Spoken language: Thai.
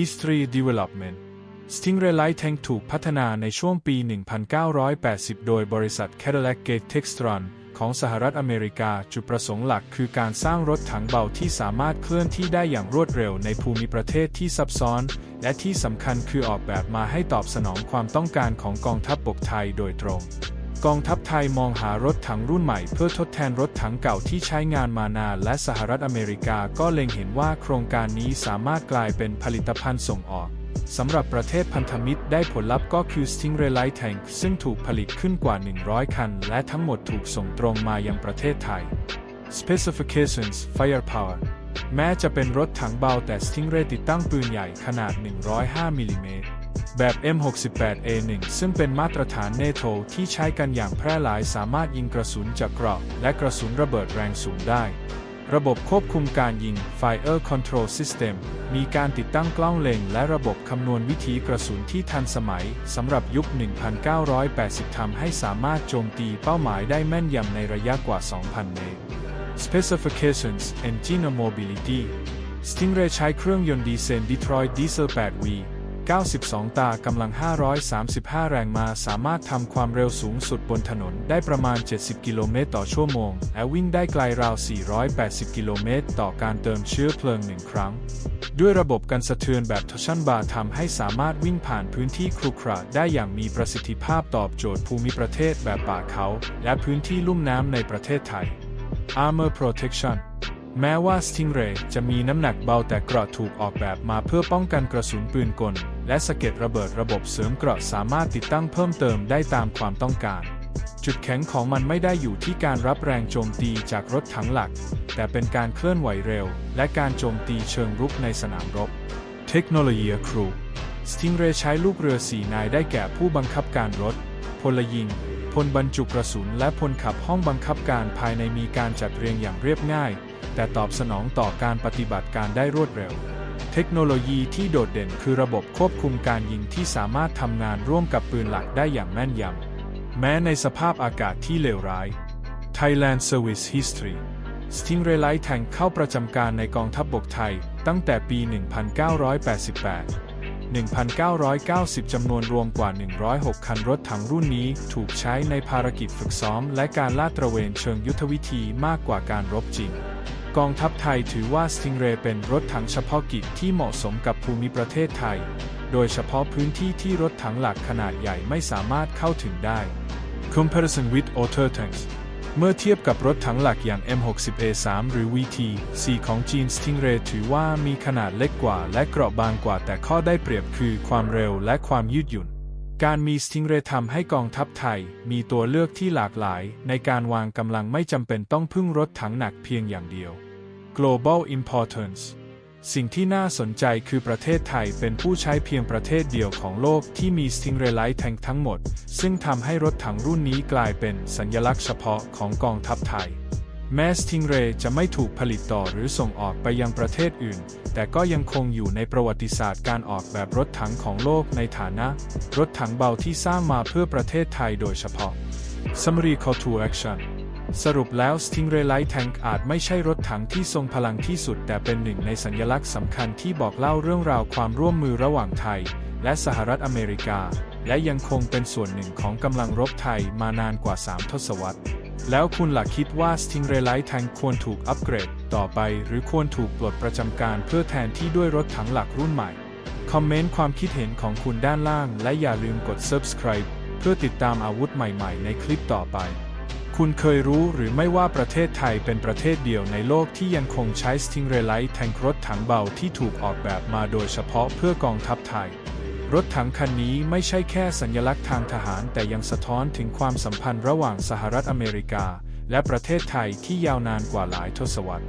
History Development Stingray Light Tank ถูกพัฒนาในช่วงปี 1980 โดยบริษัท Cadillac Gate Textron ของสหรัฐอเมริกาจุดประสงค์หลักคือการสร้างรถถังเบาที่สามารถเคลื่อนที่ได้อย่างรวดเร็วในภูมิประเทศที่ซับซ้อน และที่สำคัญคือออกแบบมาให้ตอบสนองความต้องการของกองทัพบบกไทยโดยตรง กองทัพไทยมองหารถถังรุ่นใหม่เพื่อทดแทนรถถังเก่าที่ใช้งานมานานและสหรัฐอเมริกาก็เล็งเห็นว่าโครงการนี้สามารถกลายเป็นผลิตภัณฑ์ส่งออกสำหรับประเทศพันธมิตรได้ผลลัพธ์ก็คือ Stingray Light Tank ซึ่งถูกผลิตขึ้นกว่า 100 คัน และทั้งหมดถูกส่งตรงมายังประเทศไทย Specifications Firepower แม้จะเป็นรถถังเบาแต่ Stingray ติดตั้งปืนใหญ่ขนาด 105 มิลลิเมตร แบบ M68A1 ซึ่งเป็นมาตรฐานเนโตที่ใช้กันอย่างแพร่หลายสามารถยิงกระสุนจากเกราะและกระสุนระเบิดแรงสูงได้ ระบบควบคุมการยิง Fire Control System มีการติดตั้งกล้องเล็งและระบบคำนวณวิธีกระสุนที่ทันสมัยสำหรับยุค 1980 ทำให้สามารถโจมตีเป้าหมายได้แม่นยำในระยะกว่า 2,000 เมตร Specifications Engine Mobility Stingray ใช้เครื่องยนต์ดีเซล Detroit Diesel 8V 92 ตากำลัง 535 แรงมาสามารถทำความเร็วสูงสุดบนถนนได้ประมาณ 70 กิโลเมตรต่อชั่วโมง และวิ่งได้ไกลราว 480 กิโลเมตรต่อการเติมเชื้อเพลิงหนึ่งครั้ง ด้วยระบบกันสะเทือนแบบทชันบาร์ทำให้สามารถวิ่งผ่านพื้นที่ครุขระได้อย่างมีประสิทธิภาพตอบโจทย์ภูมิประเทศแบบป่าเขา และพื้นที่ลุ่มน้ำในประเทศไทย Armor Protection แม้ว่า Stingray จะมีน้ำหนักเบาแต่เกราะถูกออกแบบมาเพื่อป้องกันกระสุนปืนกล และสะเก็ดระเบิดระบบเสริมเกราะสามารถติดตั้งเพิ่มเติมได้ตามความต้องการ จุดแข็งของมันไม่ได้อยู่ที่การรับแรงโจมตีจากรถถังหลัก แต่เป็นการเคลื่อนไหวเร็ว และการโจมตีเชิงรุกในสนามรบ เทคโนโลยีครู Stingray ใช้ลูกเรือสีนายได้แก่ผู้บังคับการรถ พลยิง พลบรรจุกระสุน และพลขับห้องบังคับการภายในมีการจัดเรียงอย่างเรียบง่าย แต่ตอบสนองต่อการปฏิบัติการได้รวดเร็ว เทคโนโลยีที่โดดเด่นคือระบบควบคุมการยิงที่สามารถทำงานร่วมกับปืนหลักได้อย่างแม่นยำ แม้ในสภาพอากาศที่เลวร้าย Thailand Service History Stingray Light Tank เข้าประจำการในกองทัพบบกไทย ตั้งแต่ปี 1988 1990 จำนวนรวมกว่า 106 คันรถถังรุ่นนี้ถูกใช้ในภารกิจฝึกซ้อม และการลาดตระเวนเชิงยุทธวิธีมากกว่าการรบจริง กองทัพไทยถือว่า Stingray เป็นรถถังเฉพาะกิจที่เหมาะสมกับภูมิประเทศไทย โดยเฉพาะพื้นที่ที่รถถังหลักขนาดใหญ่ไม่สามารถเข้าถึงได้ Comparison with other tanks เมื่อเทียบกับรถถังหลักอย่าง M60A3 หรือ VT-4 ของจีน Stingray ถือว่ามีขนาดเล็กกว่าและเกราะบางกว่าแต่ข้อได้เปรียบคือความเร็วและความยืดหยุ่น การมี Stingray ทำให้กองทัพไทยมีตัวเลือกที่หลากหลาย ในการวางกำลังไม่จำเป็นต้องพึ่งรถถังหนักเพียงอย่างเดียว Global Importance สิ่งที่น่าสนใจคือประเทศไทยเป็นผู้ใช้เพียงประเทศเดียวของโลกที่มี Stingray Light Tank ทั้งหมด ซึ่งทำให้รถถังรุ่นนี้กลายเป็นสัญลักษณ์เฉพาะของกองทัพไทย แม้ Stingray จะไม่ถูกผลิตต่อหรือส่งออกไปยังประเทศอื่น แต่ก็ยังคงอยู่ในประวัติศาสตร์การออกแบบรถถังของโลกในฐานะ รถถังเบาที่สร้างมาเพื่อประเทศไทยโดยเฉพาะ Summary Call to Action สรุปแล้ว Stingray Light Tank อาจไม่ใช่รถถังที่ทรงพลังที่สุด แต่เป็นหนึ่งในสัญลักษณ์สำคัญที่บอกเล่าเรื่องราวความร่วมมือระหว่างไทย และสหรัฐอเมริกา และยังคงเป็นส่วนหนึ่งของกำลังรบไทยมานานกว่า 3 ทศวรรษ แล้วคุณหลักคิดว่า Stingray Light Tank ควรถูกอัปเกรดต่อไป หรือควรถูกปลดประจำการเพื่อแทนที่ด้วยรถถังหลักรุ่นใหม่ คอมเมนต์ความคิดเห็นของคุณด้านล่าง และอย่าลืมกด subscribe เพื่อติดตามอาวุธใหม่ๆ ในคลิปต่อไป คุณเคยรู้หรือไม่ว่าประเทศไทยเป็นประเทศเดียวในโลกที่ยังคงใช้ Stingray Light Tank รถถังเบาที่ถูกออกแบบมาโดยเฉพาะเพื่อกองทัพไทย รถถังคันนี้ไม่ใช่แค่สัญลักษณ์ทางทหารแต่ยังสะท้อนถึงความสัมพันธ์ระหว่างสหรัฐอเมริกา และประเทศไทยที่ยาวนานกว่าหลายทศวรรษ